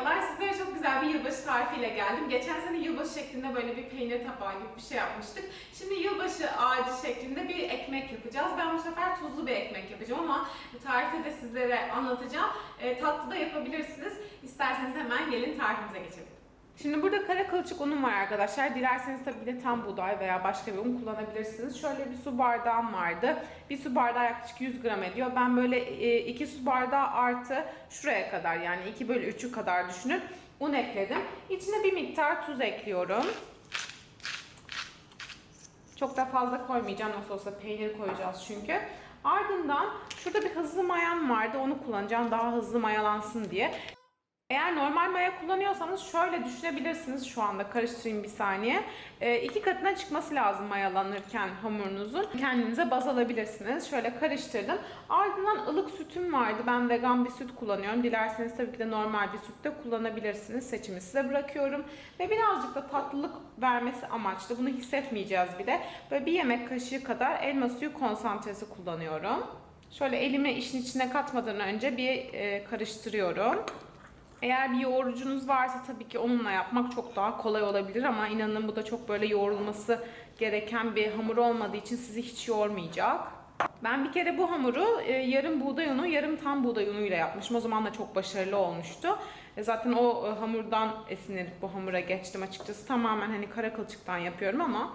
Merhabalar, sizlere çok güzel bir yılbaşı tarifiyle geldim. Geçen sene yılbaşı şeklinde böyle bir peynir tabağı gibi bir şey yapmıştık. Şimdi yılbaşı ağacı şeklinde bir ekmek yapacağız. Ben bu sefer tuzlu bir ekmek yapacağım ama tarifte de sizlere anlatacağım. E, tatlı da yapabilirsiniz. İsterseniz hemen gelin tarifimize geçelim. Şimdi burada kara kılçık unum var arkadaşlar. Dilerseniz tabii de tam buğday veya başka bir un kullanabilirsiniz. Şöyle bir su bardağım vardı. Bir su bardağı yaklaşık 100 gram ediyor. Ben böyle 2 su bardağı artı şuraya kadar yani 2 bölü 3'ü kadar düşünün. Un ekledim. İçine bir miktar tuz ekliyorum. Çok da fazla koymayacağım. Nasıl olsa peynir koyacağız çünkü. Ardından şurada bir hızlı mayam vardı. Onu kullanacağım daha hızlı mayalansın diye. Eğer normal maya kullanıyorsanız şöyle düşünebilirsiniz şu anda karıştırayım bir saniye. E, iki katına çıkması lazım mayalanırken hamurunuzun. Kendinize baz alabilirsiniz. Şöyle karıştırdım. Ardından ılık sütüm vardı. Ben vegan bir süt kullanıyorum. Dilerseniz tabii ki de normal bir süt de kullanabilirsiniz. Seçimi size bırakıyorum. Ve birazcık da tatlılık vermesi amaçlı. Bunu hissetmeyeceğiz bir de. Böyle bir yemek kaşığı kadar elma suyu konsantresi kullanıyorum. Şöyle elimi işin içine katmadan önce bir e, karıştırıyorum. Eğer bir yoğurucunuz varsa tabii ki onunla yapmak çok daha kolay olabilir ama inanın bu da çok böyle yoğrulması gereken bir hamur olmadığı için sizi hiç yormayacak. Ben bir kere bu hamuru e, yarım buğday unu, yarım tam buğday unuyla yapmışım. O zaman da çok başarılı olmuştu. E, zaten o e, hamurdan esinlenip bu hamura geçtim açıkçası. Tamamen hani kara kılçıktan yapıyorum ama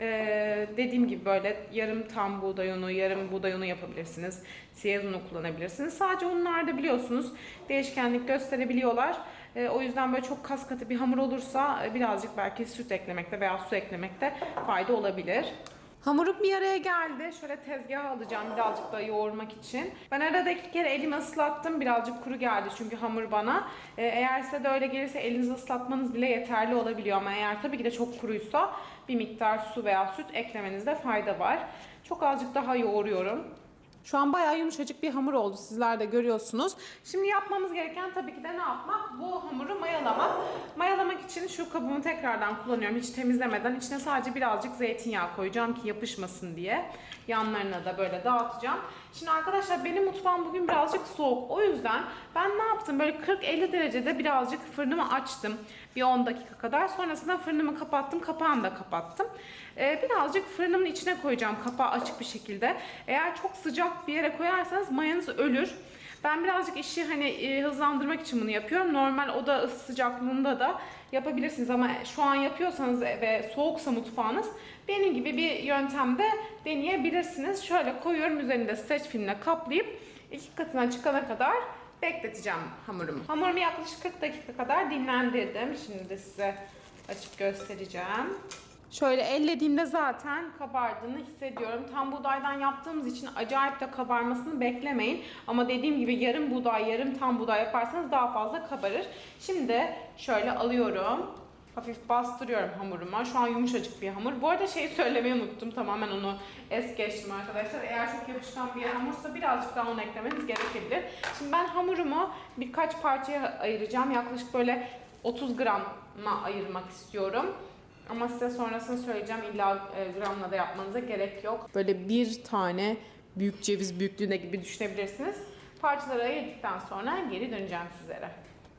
ee, dediğim gibi böyle yarım tam buğday unu, yarım buğday unu yapabilirsiniz. Siyaz unu kullanabilirsiniz. Sadece unlarda biliyorsunuz değişkenlik gösterebiliyorlar. Ee, o yüzden böyle çok kas katı bir hamur olursa birazcık belki süt eklemekte veya su eklemekte fayda olabilir. Hamurum bir araya geldi. Şöyle tezgaha alacağım birazcık da yoğurmak için. Ben arada iki kere elimi ıslattım. Birazcık kuru geldi çünkü hamur bana. Ee, eğer size de öyle gelirse elinizi ıslatmanız bile yeterli olabiliyor. Ama eğer tabii ki de çok kuruysa bir miktar su veya süt eklemenizde fayda var. Çok azıcık daha yoğuruyorum. Şu an bayağı yumuşacık bir hamur oldu. Sizler de görüyorsunuz. Şimdi yapmamız gereken tabii ki de ne yapmak? Bu hamuru mayalamak. Mayalamak için şu kabımı tekrardan kullanıyorum. Hiç temizlemeden. içine sadece birazcık zeytinyağı koyacağım ki yapışmasın diye. Yanlarına da böyle dağıtacağım. Şimdi arkadaşlar benim mutfağım bugün birazcık soğuk. O yüzden ben ne yaptım? Böyle 40-50 derecede birazcık fırınımı açtım. Bir 10 dakika kadar. Sonrasında fırınımı kapattım. Kapağını da kapattım. Ee, birazcık fırınımın içine koyacağım kapağı açık bir şekilde. Eğer çok sıcak bir yere koyarsanız mayanız ölür. Ben birazcık işi hani e, hızlandırmak için bunu yapıyorum. Normal oda sıcaklığında da yapabilirsiniz ama şu an yapıyorsanız ve soğuksa mutfağınız benim gibi bir yöntemde deneyebilirsiniz. Şöyle koyuyorum üzerinde streç filmle kaplayıp iki katına çıkana kadar bekleteceğim hamurumu. Hamurumu yaklaşık 40 dakika kadar dinlendirdim. Şimdi de size açıp göstereceğim. Şöyle ellediğimde zaten kabardığını hissediyorum. Tam buğdaydan yaptığımız için acayip de kabarmasını beklemeyin. Ama dediğim gibi yarım buğday, yarım tam buğday yaparsanız daha fazla kabarır. Şimdi şöyle alıyorum. Hafif bastırıyorum hamuruma. Şu an yumuşacık bir hamur. Bu arada şeyi söylemeyi unuttum. Tamamen onu es geçtim arkadaşlar. Eğer çok yapışkan bir hamursa birazcık daha un eklemeniz gerekebilir. Şimdi ben hamurumu birkaç parçaya ayıracağım. Yaklaşık böyle 30 grama ayırmak istiyorum. Ama size sonrasını söyleyeceğim. İlla e, gramla da yapmanıza gerek yok. Böyle bir tane büyük ceviz büyüklüğünde gibi düşünebilirsiniz. Parçaları ayırdıktan sonra geri döneceğim sizlere.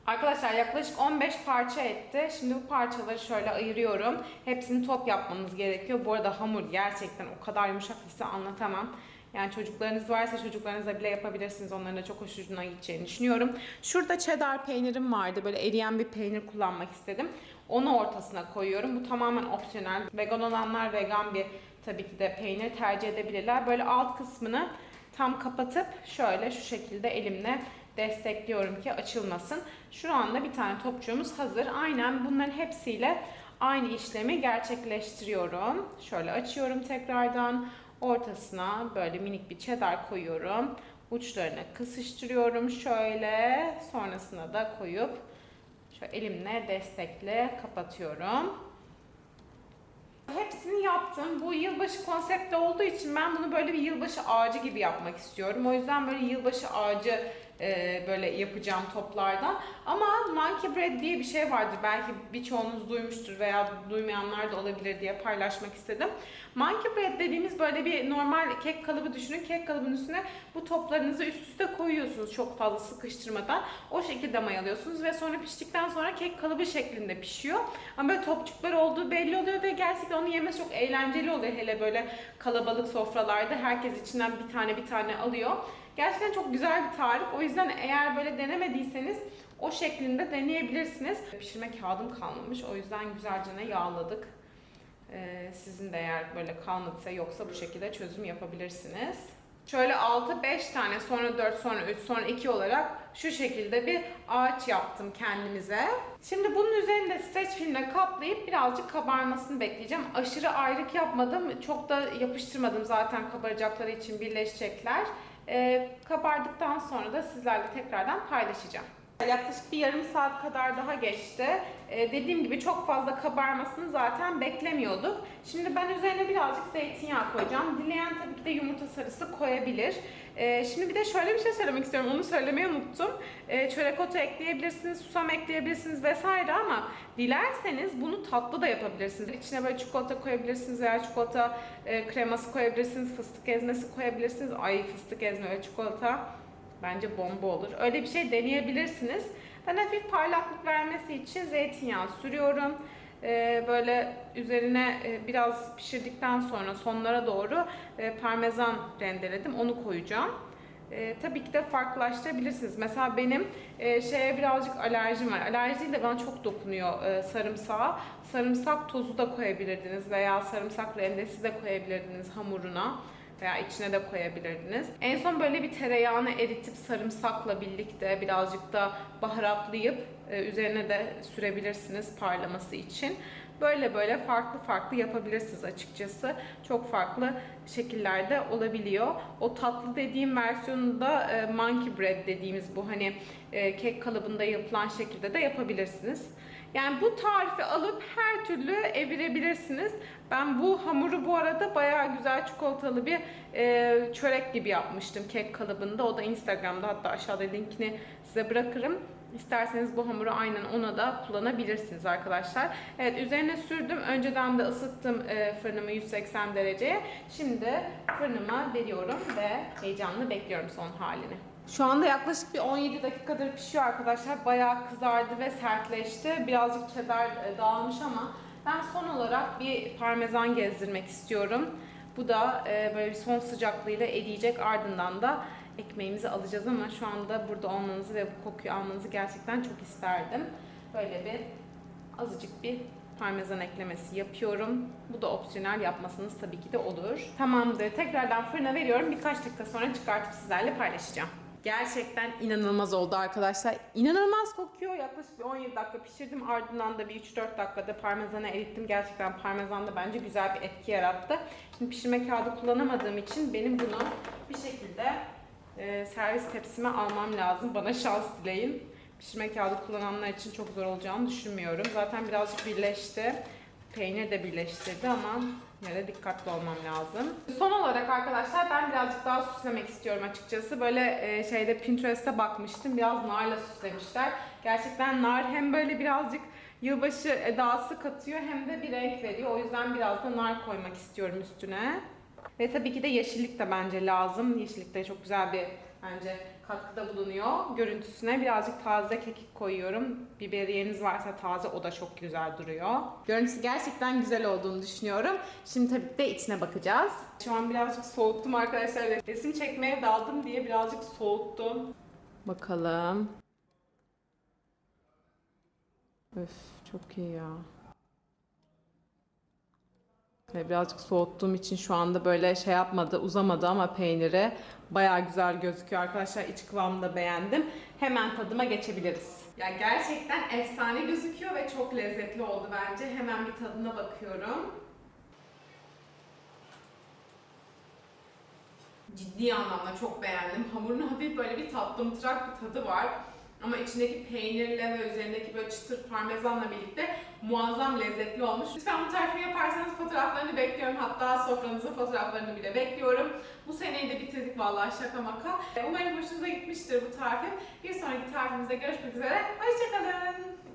Arkadaşlar yaklaşık 15 parça etti. Şimdi bu parçaları şöyle ayırıyorum. Hepsini top yapmanız gerekiyor. Bu arada hamur gerçekten o kadar yumuşak ki size anlatamam. Yani çocuklarınız varsa çocuklarınızla bile yapabilirsiniz. Onların da çok hoşuna gideceğini düşünüyorum. Şurada cheddar peynirim vardı. Böyle eriyen bir peynir kullanmak istedim. Onu ortasına koyuyorum. Bu tamamen opsiyonel. Vegan olanlar vegan bir tabii ki de peynir tercih edebilirler. Böyle alt kısmını tam kapatıp şöyle şu şekilde elimle destekliyorum ki açılmasın. Şu anda bir tane topçuğumuz hazır. Aynen bunların hepsiyle aynı işlemi gerçekleştiriyorum. Şöyle açıyorum tekrardan. Ortasına böyle minik bir cheddar koyuyorum. Uçlarını kısıştırıyorum şöyle. Sonrasına da koyup şöyle elimle destekle kapatıyorum. Hepsini yaptım. Bu yılbaşı konsepti olduğu için ben bunu böyle bir yılbaşı ağacı gibi yapmak istiyorum. O yüzden böyle yılbaşı ağacı e, böyle yapacağım toplardan. Ama monkey bread diye bir şey vardır. Belki birçoğunuz duymuştur veya duymayanlar da olabilir diye paylaşmak istedim. Monkey bread dediğimiz böyle bir normal kek kalıbı düşünün. Kek kalıbının üstüne bu toplarınızı üst üste koyuyorsunuz çok fazla sıkıştırmadan. O şekilde mayalıyorsunuz ve sonra piştikten sonra kek kalıbı şeklinde pişiyor. Ama böyle topçuklar olduğu belli oluyor ve gerçekten onu yemesi çok eğlenceli oluyor. Hele böyle kalabalık sofralarda herkes içinden bir tane bir tane alıyor. Gerçekten çok güzel bir tarif. O yüzden eğer böyle denemediyseniz o şeklinde deneyebilirsiniz. Pişirme kağıdım kalmamış. O yüzden güzelce ne yağladık. Ee, sizin de eğer böyle kalmadıysa yoksa bu şekilde çözüm yapabilirsiniz. Şöyle 6-5 tane sonra 4 sonra 3 sonra 2 olarak şu şekilde bir ağaç yaptım kendimize. Şimdi bunun üzerinde streç filmle kaplayıp birazcık kabarmasını bekleyeceğim. Aşırı ayrık yapmadım. Çok da yapıştırmadım zaten kabaracakları için birleşecekler. Ee, kabardıktan sonra da sizlerle tekrardan paylaşacağım. Yaklaşık bir yarım saat kadar daha geçti. Ee, dediğim gibi çok fazla kabarmasını zaten beklemiyorduk. Şimdi ben üzerine birazcık zeytinyağı koyacağım. Dileyen tabii ki de yumurta sarısı koyabilir. Ee, şimdi bir de şöyle bir şey söylemek istiyorum. Onu söylemeyi unuttum. Ee, çörek otu ekleyebilirsiniz, susam ekleyebilirsiniz vesaire ama dilerseniz bunu tatlı da yapabilirsiniz. İçine böyle çikolata koyabilirsiniz veya çikolata e, kreması koyabilirsiniz, fıstık ezmesi koyabilirsiniz. Ay fıstık ezme ve çikolata Bence bomba olur. Öyle bir şey deneyebilirsiniz. Ben hafif parlaklık vermesi için zeytinyağı sürüyorum. Ee, böyle üzerine e, biraz pişirdikten sonra sonlara doğru e, parmesan rendeledim. Onu koyacağım. E, tabii ki de farklılaştırabilirsiniz. Mesela benim e, şeye birazcık alerjim var. Alerji değil de bana çok dokunuyor e, sarımsağa. Sarımsak tozu da koyabilirdiniz veya sarımsak rendesi de koyabilirdiniz hamuruna veya içine de koyabilirdiniz. En son böyle bir tereyağını eritip sarımsakla birlikte birazcık da baharatlayıp e, üzerine de sürebilirsiniz parlaması için. Böyle böyle farklı farklı yapabilirsiniz açıkçası. Çok farklı şekillerde olabiliyor. O tatlı dediğim versiyonunda e, monkey bread dediğimiz bu hani e, kek kalıbında yapılan şekilde de yapabilirsiniz. Yani bu tarifi alıp her türlü evirebilirsiniz. Ben bu hamuru bu arada bayağı güzel çikolatalı bir e, çörek gibi yapmıştım kek kalıbında. O da Instagram'da hatta aşağıda linkini size bırakırım. İsterseniz bu hamuru aynen ona da kullanabilirsiniz arkadaşlar. Evet üzerine sürdüm. Önceden de ısıttım e, fırınımı 180 dereceye. Şimdi fırınıma veriyorum ve heyecanla bekliyorum son halini. Şu anda yaklaşık bir 17 dakikadır pişiyor arkadaşlar. Bayağı kızardı ve sertleşti. Birazcık cheddar e, dağılmış ama ben son olarak bir parmesan gezdirmek istiyorum. Bu da e, böyle bir son sıcaklığıyla eriyecek. Ardından da ekmeğimizi alacağız ama şu anda burada olmanızı ve bu kokuyu almanızı gerçekten çok isterdim. Böyle bir azıcık bir parmesan eklemesi yapıyorum. Bu da opsiyonel yapmasanız tabii ki de olur. Tamamdır. Tekrardan fırına veriyorum. Birkaç dakika sonra çıkartıp sizlerle paylaşacağım. Gerçekten inanılmaz oldu arkadaşlar. İnanılmaz kokuyor. Yaklaşık bir 17 dakika pişirdim. Ardından da bir 3-4 dakikada parmesanı erittim. Gerçekten parmesan da bence güzel bir etki yarattı. Şimdi pişirme kağıdı kullanamadığım için benim bunu bir şekilde e, servis tepsime almam lazım. Bana şans dileyin. Pişirme kağıdı kullananlar için çok zor olacağını düşünmüyorum. Zaten birazcık birleşti. Peynir de birleştirdi ama yine de dikkatli olmam lazım. Son olarak arkadaşlar ben birazcık daha süslemek istiyorum açıkçası. Böyle e, şeyde Pinterest'te bakmıştım. Biraz narla süslemişler. Gerçekten nar hem böyle birazcık yılbaşı edası katıyor hem de bir renk veriyor. O yüzden biraz da nar koymak istiyorum üstüne. Ve tabii ki de yeşillik de bence lazım. Yeşillik de çok güzel bir bence katkıda bulunuyor. Görüntüsüne birazcık taze kekik koyuyorum. Biberiyeniz varsa taze o da çok güzel duruyor. Görüntüsü gerçekten güzel olduğunu düşünüyorum. Şimdi tabii de içine bakacağız. Şu an birazcık soğuttum arkadaşlar. Resim çekmeye daldım diye birazcık soğuttum. Bakalım. Öf çok iyi ya. Birazcık soğuttuğum için şu anda böyle şey yapmadı, uzamadı ama peyniri bayağı güzel gözüküyor arkadaşlar. İç kıvamını da beğendim. Hemen tadıma geçebiliriz. Ya gerçekten efsane gözüküyor ve çok lezzetli oldu bence. Hemen bir tadına bakıyorum. Ciddi anlamda çok beğendim. Hamurun hafif böyle bir tatlımtırak bir tadı var. Ama içindeki peynirle ve üzerindeki böyle çıtır parmesanla birlikte muazzam lezzetli olmuş. Lütfen bu tarifi yaparsanız fotoğraflarını bekliyorum. Hatta sofranızın fotoğraflarını bile bekliyorum. Bu seneyi de bitirdik vallahi şaka maka. Umarım hoşunuza gitmiştir bu tarifim. Bir sonraki tarifimizde görüşmek üzere. Hoşçakalın.